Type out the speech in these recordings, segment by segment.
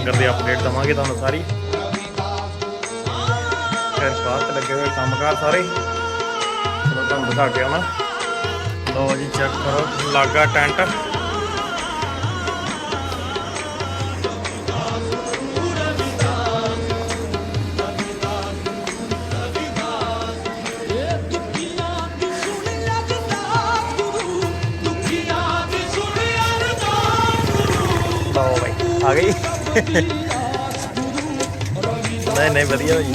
ਲੰਗਰ ਦੀ update ਦਵਾਂਗੇ ਤੁਹਾਨੂੰ ਸਾਰੀ। ਫਿਰ ਬਾਅਦ ਲੱਗੇ ਹੋਏ ਕੰਮਕਾਰ ਸਾਰੇ। ਚਲੋ ਤੁਹਾਨੂੰ ਦਿਖਾ ਕੇ ਆਵਾਂ। ਲਓ ਜੀ ਚੈੱਕ ਕਰੋ, ਲਾਗਾ ਟੈਂਟ। ਲਓ ਬਾਈ, ਆ ਗਈ। ਨਹੀਂ ਨਹੀਂ, ਵਧੀਆ ਭਾਈ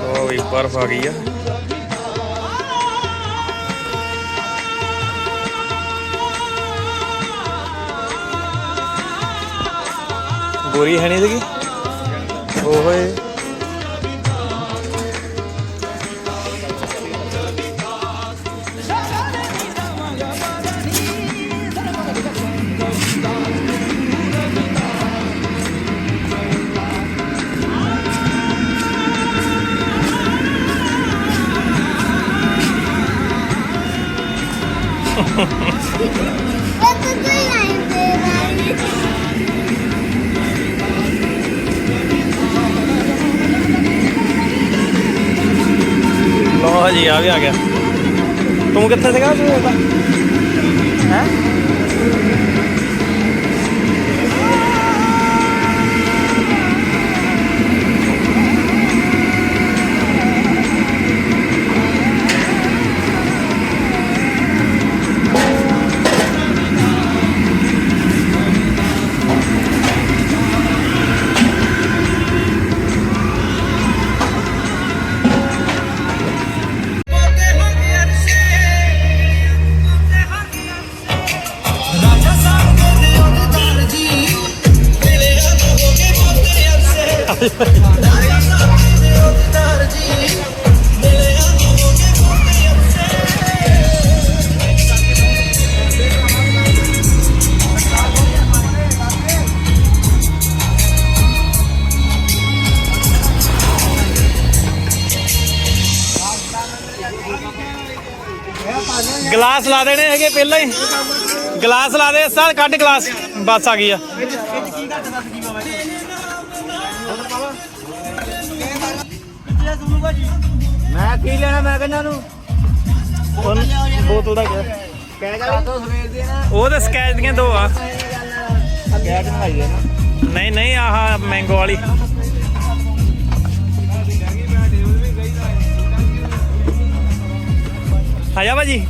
ਉਹ ਵੀ, ਬਰਫ ਆ ਗਈ ਆ। ਗੋਰੀ ਹੈ ਨਹੀਂ ਸੀਗੀ ਓਏ Eu tô ganhando, ਲਓ ਜੀ ਆ ਵੀ ਆ ਗਿਆ ਤੂੰ ਕਿੱਥੇ ਸੀਗਾ ਤੂੰ ਉਹਦਾ ਹੈ ਗਲਾਸ ਲਾ ਦੇਣੇ ਹੈਗੇ ਪਹਿਲਾਂ ਹੀ। ਗਲਾਸ ਲਾ ਦੇ ਸਰ ਕੱਢ ਗਲਾਸ। ਬਸ ਆ ਗਈ ਆ। ਮੈਂ ਕੀ ਲੈਣਾ ਮੈਂ ਕਹਿੰਦਾ ਨੂੰ? ਬੋਤਲ ਦਾ ਕਹਿ ਉਹ ਤਾਂ ਸਕੈਚ ਦੀਆਂ ਦੋ ਆ। ਗੈਟ ਨਵਾਈ ਹੈ ਨਾ। ਨਹੀਂ ਨਹੀਂ ਆਹ ਮੈਂਗੋ ਵਾਲੀ। ਆਜਾ ਭਾਜੀ।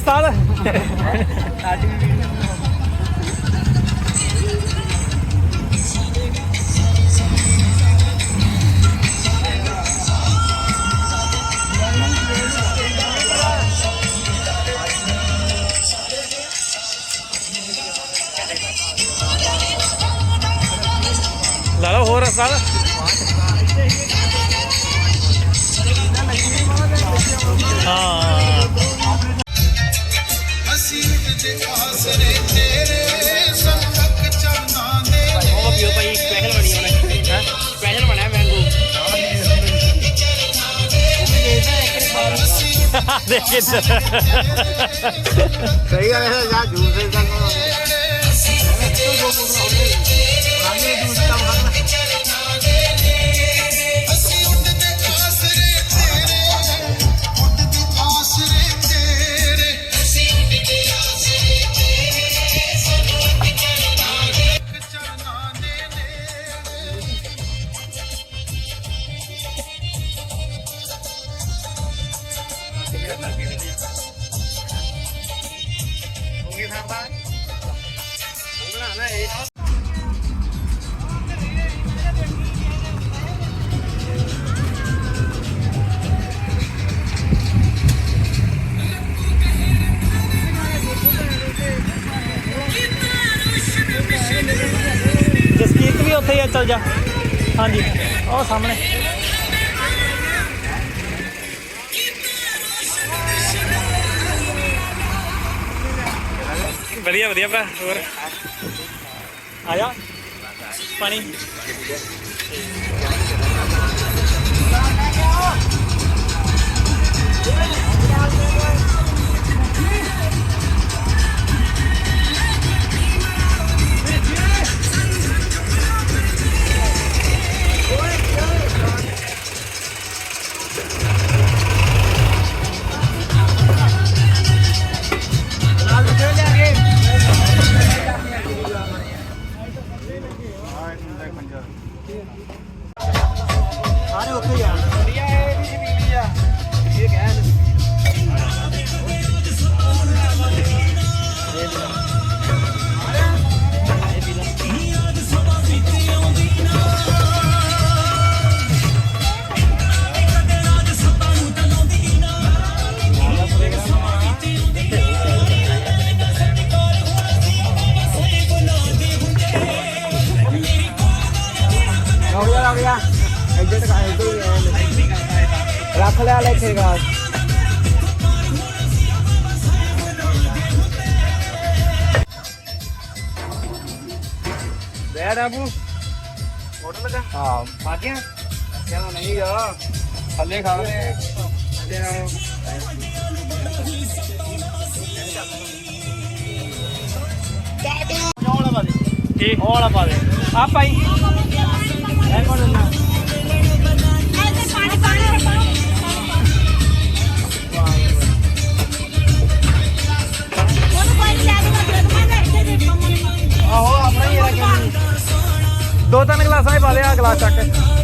ਉਸਤਾਦ ਲਾ ਲਓ ਹੋਰ ਉਸਤਾਦ ਹਾਂ। ਉੱਡਦੇ ਆਸਰੇ ਤੇਰੇ ਸੰਗਤ ਚਰਨਾਂ ਦੇ ਉਹ ਪੀਓ ਭਾਈ ਸਪੈਸ਼ਲ ਬਣੀ ਉਹਨੇ ਹੈ? ਸਪੈਸ਼ਲ ਬਣਿਆ ਮੈਂਗੋ ਦੇਖ ਕੇ ਸਹੀ ਗੱਲ ਹੈ ਜਾ ਜੂਸ ਦੇ ਦਾ ਜਾ। ਹਾਂਜੀ। ਉਹ ਸਾਹਮਣੇ। ਵਧੀਆ ਵਧੀਆ ਭਰਾ ਹੋਰ? ਆ ਜਾ। ਪਾਣੀ। ਦੇ ਆ ਭਾਈ ਇਹ ਕੋਣ ਲੈਣਾ ऐसे पानी पानी ਉਹਨੂੰ ਕੋਈ ਲੈ ਕੇ ਨਾ ਮੈਂ ਇੱਥੇ ਦੇ ਮੰਮਾ ਆਹੋ ਆਪਣਾ ਹੀ ਰੱਖਿਆ ਦੋ ਤਿੰਨ ਗਲਾਸਾਂ ਹੀ ਪਾ ਲਿਆ ਗਲਾਸ ਚੱਕ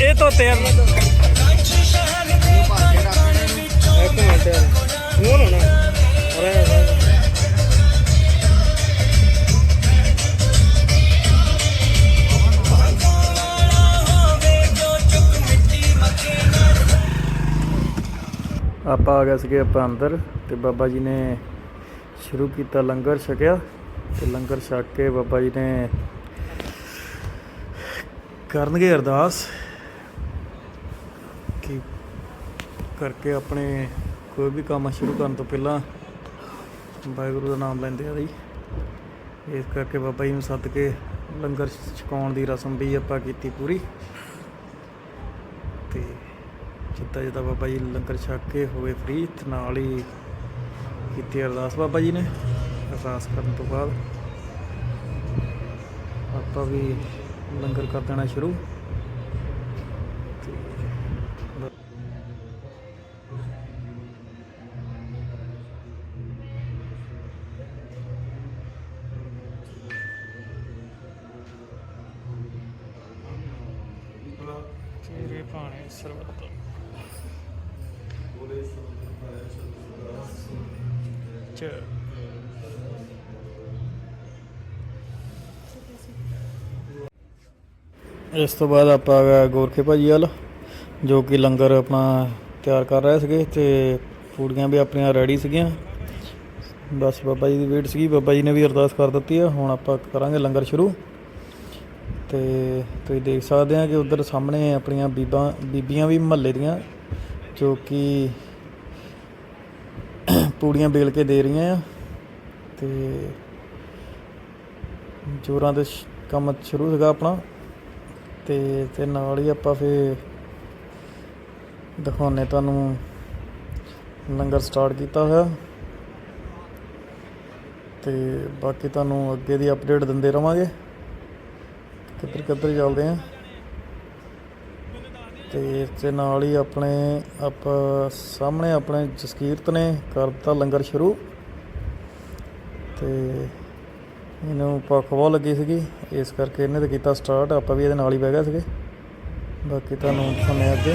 ਇਹ ਧੋਤੇ ਆ ਇੱਕ ਮਿੰਟ ਮੂੰਹ ਨਾ ਅਰੇ। ਆਪਾਂ ਆ ਗਏ ਸੀਗੇ ਆਪਾਂ ਅੰਦਰ ਤੇ ਬਾਬਾ ਜੀ ਨੇ ਸ਼ੁਰੂ ਕੀਤਾ ਲੰਗਰ ਛਕਿਆ ਤੇ ਲੰਗਰ ਛਕ ਕੇ ਬਾਬਾ ਜੀ ਨੇ ਕਰਨਗੇ ਅਰਦਾਸ ਕਿ ਕਰਕੇ ਆਪਣੇ ਕੋਈ ਵੀ ਕੰਮ ਸ਼ੁਰੂ ਕਰਨ ਤੋਂ ਪਹਿਲਾਂ ਵਾਹਿਗੁਰੂ ਦਾ ਨਾਮ ਲੈਂਦੇ ਆ ਜੀ ਇਸ ਕਰਕੇ ਬਾਬਾ ਜੀ ਨੂੰ ਸੱਦ ਕੇ ਲੰਗਰ ਛਕਾਉਣ ਦੀ ਰਸਮ ਵੀ ਆਪਾਂ ਕੀਤੀ ਪੂਰੀ। ਤੇ ਜਿੱਦਾਂ ਜਿੱਦਾਂ ਬਾਬਾ ਜੀ ਲੰਗਰ ਛਕ ਕੇ ਹੋਵੇ ਫ੍ਰੀ ਤੇ ਨਾਲ ਹੀ ਕੀਤੀ ਅਰਦਾਸ ਬਾਬਾ ਜੀ ਨੇ, ਅਰਦਾਸ ਕਰਨ ਤੋਂ ਬਾਅਦ ਆਪਾਂ ਵੀ ਲੰਗਰ ਕਰ ਦੇਣਾ ਸ਼ੁਰੂ। ਤੇਰੇ ਭਾਣੇ ਸਰਬੱਤ। ਚ। ਇਸ ਤੋਂ ਬਾਅਦ ਆਪਾਂ ਆ ਗਏ ਗੋਰਖੇ ਭਾਜੀ ਵੱਲ ਜੋ ਕਿ ਲੰਗਰ ਆਪਣਾ ਤਿਆਰ ਕਰ ਰਹੇ ਸੀਗੇ ਤੇ ਪੂੜੀਆਂ ਵੀ ਆਪਣੀਆਂ ਰੈਡੀ ਸੀਗੀਆਂ। ਬਸ ਬਾਬਾ ਜੀ ਦੀ ਵੇਟ ਸੀਗੀ ਬਾਬਾ ਜੀ ਨੇ ਵੀ ਅਰਦਾਸ ਕਰ ਦਿੱਤੀ ਆ ਹੁਣ ਆਪਾਂ ਕਰਾਂਗੇ ਲੰਗਰ ਸ਼ੁਰੂ। ਤੇ ਤੁਸੀਂ ਦੇਖ ਸਕਦੇ ਆ ਕਿ ਉਧਰ ਸਾਹਮਣੇ ਆਪਣੀਆਂ ਬੀਬਾਂ, ਬੀਬੀਆਂ ਵੀ ਮਹੱਲੇ ਦੀਆਂ, ਜੋ ਕਿ ਪੂੜੀਆਂ ਬੇਲ ਕੇ ਦੇ ਰਹੀਆਂ ਆ। ਤੇ ਜੋਰਾਂ ਦੇ ਕੰਮ ਸ਼ੁਰੂ ਸੀਗਾ ਆਪਣਾ। ਤੇ ਤੇ ਨਾਲ ਹੀ ਆਪਾਂ ਫੇ ਦਿਖਾਉਣੇ ਤੁਹਾਨੂੰ ਲੰਗਰ ਸਟਾਰਟ ਕੀਤਾ ਹੋਇਆ। ਤੇ ਬਾਕੀ ਤੁਹਾਨੂੰ ਅੱਗੇ ਦੀ ਅਪਡੇਟ ਦਿੰਦੇ ਰਵਾਂਗੇ। ਕਿੱਧਰ ਕਿੱਧਰ ਚੱਲਦੇ ਆ। ਤੇ ਇਸ ਦੇ ਨਾਲ ਹੀ ਆਪਣੇ ਆਪ, ਸਾਹਮਣੇ ਆਪਣੇ ਜਸਕੀਰਤ ਨੇ ਕਰ ਦਿੱਤਾ ਲੰਗਰ ਸ਼ੁਰੂ। ਤੇ ਇਹਨੂੰ ਭੁੱਖ ਬਹੁਤ ਲੱਗੀ ਸੀਗੀ। ਇਸ ਕਰਕੇ ਇਹਨੇ ਤਾਂ ਕੀਤਾ ਸਟਾਰਟ ਆਪਾਂ ਵੀ ਇਹਦੇ ਨਾਲ ਹੀ ਬਹਿ ਗਏ ਸੀਗੇ। ਬਾਕੀ ਤੁਹਾਨੂੰ ਦਿਖਾਉਂਦੇ ਅੱਗੇ।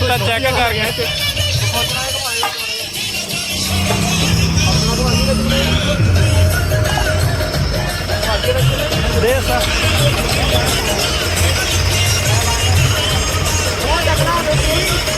ਲੱਗਦਾ ਰੇਤਾ ਚੈੱਕ ਕਰ ਗਿਆ ਦੇ ਸਾ ਮੈਂ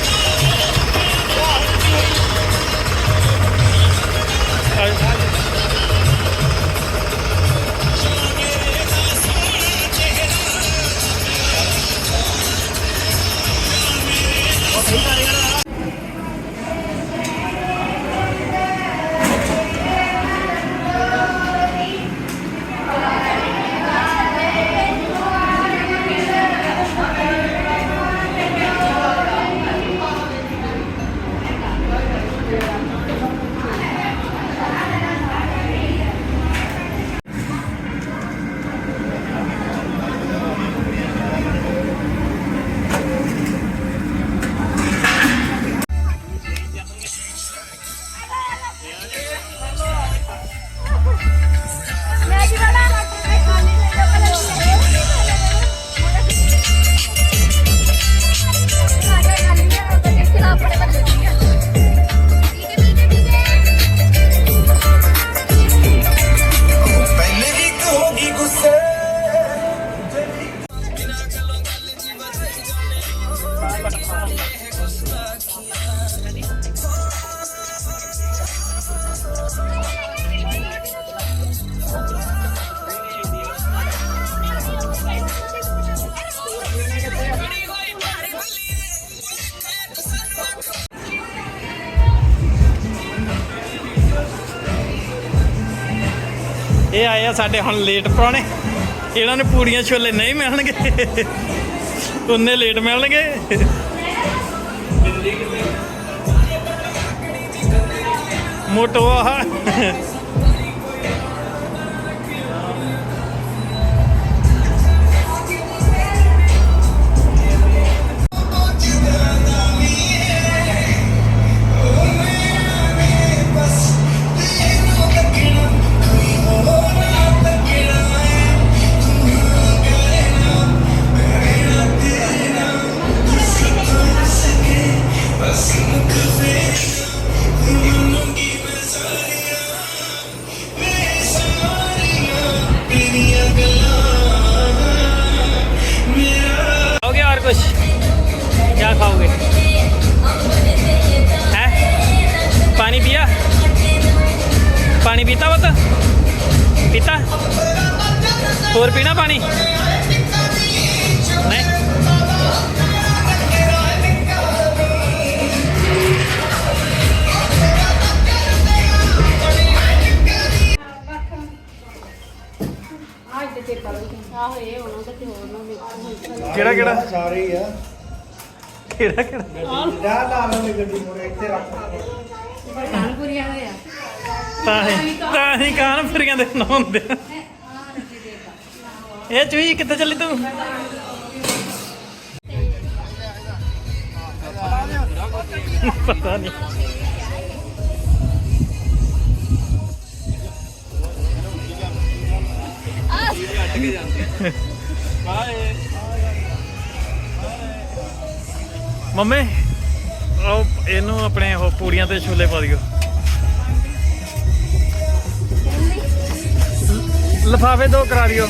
ਇਹ ਆਏ ਆ ਸਾਡੇ ਹੁਣ ਲੇਟ ਪਾਉਣੇ ਇਹਨਾਂ ਨੂੰ ਪੂੜੀਆਂ ਛੋਲੇ ਨਹੀਂ ਮਿਲਣਗੇ। ਉਹਨੇ ਲੇਟ ਮਿਲਣਗੇ। ਮੋਟੋ ਪਾਣੀ ਪੀਤਾ ਵਤ ਪੀਤਾ? ਹੋਰ ਪੀਣਾ ਪਾਣੀ? ਕਿਹੜਾ ਕਿਹੜਾ? ਸਾਰੇ ਆ ਕਿਹੜਾ ਕਿਹੜਾ? ਲਾਲ ਲਾਲ ਵਾਲੀ ਗੱਡੀ ਮੋੜੇ ਇੱਥੇ ਰੱਖ ਪਠਾਨਪੁਰੀਆ ਹੋਇਆ ਤਾਂ ਹੀ ਤਾਂ ਹੀ ਕਾਨ ਫਰੀਆਂ ਦੇ ਨਾ ਹੁੰਦੇ ਇਹ ਚੂਈ ਕਿੱਥੇ ਚੱਲੀ ਤੂੰ? ਪਤਾ ਨਹੀਂ। ਮੰਮੀ ਉਹ ਇਹਨੂੰ ਆਪਣੇ ਉਹ ਪੂੜੀਆਂ ਤੇ ਛੋਲੇ ਪਾ ਦਿਓ। ਲਫਾਫੇ ਦੋ ਕਰਾ ਦਿਓ।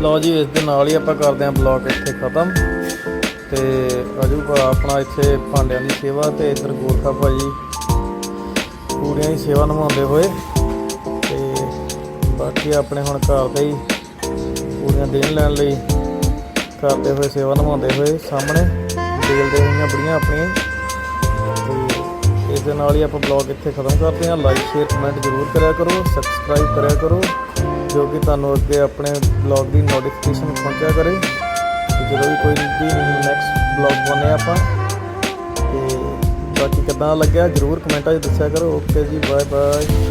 ਲਓ ਜੀ, ਇਸ ਦੇ ਨਾਲ ਹੀ ਆਪਾਂ ਕਰਦੇ ਹਾਂ ਬਲੌਗ ਇੱਥੇ ਖਤਮ। ਤੇ ਅਜੂ ਆਪਣਾ ਇੱਥੇ ਭਾਂਡਿਆਂ ਦੀ ਸੇਵਾ ਤੇ ਇੱਧਰ ਗੋਰਖਾ ਭਾਜੀ ਪੂੜੀਆਂ ਦੀ ਸੇਵਾ ਨਿਭਾਉਂਦੇ ਹੋਏ। ਤੇ ਬਾਕੀ ਆਪਣੇ ਹੁਣ ਘਰ ਦੇ ਹੀ ਪੂੜੀਆਂ ਦੇਣ ਲੈਣ ਲਈ ਕਰਦੇ ਹੋਏ ਸੇਵਾ ਨਿਭਾਉਂਦੇ ਹੋਏ ਸਾਹਮਣੇ ਦੇਖਦੇ ਹੋਈਆਂ ਬੜੀਆਂ ਆਪਣੀਆਂ। ਤੇ ਇਸ ਦੇ ਨਾਲ ਹੀ ਆਪਾਂ ਬਲੌਗ ਇੱਥੇ ਖਤਮ ਕਰਦੇ ਹਾਂ। ਲਾਈਕ ਸ਼ੇਅਰ ਕਮੈਂਟ ਜ਼ਰੂਰ ਕਰਿਆ ਕਰੋ। ਸਬਸਕ੍ਰਾਈਬ ਕਰਿਆ ਕਰੋ, ਜੋ ਕਿ ਤੁਹਾਨੂੰ ਅੱਗੇ ਆਪਣੇ ਬਲੌਗ ਦੀ ਨੋਟੀਫਿਕੇਸ਼ਨ ਪਹੁੰਚਿਆ ਕਰੇ। ਤੇ ਜਦੋਂ ਵੀ ਕੋਈ ਵੀ ਨੈਕਸਟ ਬਲੌਗ ਬਣੇ ਆਪਾਂ, ਤੇ ਬਾਕੀ ਕਿੱਦਾਂ ਲੱਗਿਆ, ਜ਼ਰੂਰ ਕਮੈਂਟਾਂ 'ਚ ਦੱਸਿਆ ਕਰੋ। ਓਕੇ ਜੀ ਬਾਏ ਬਾਏ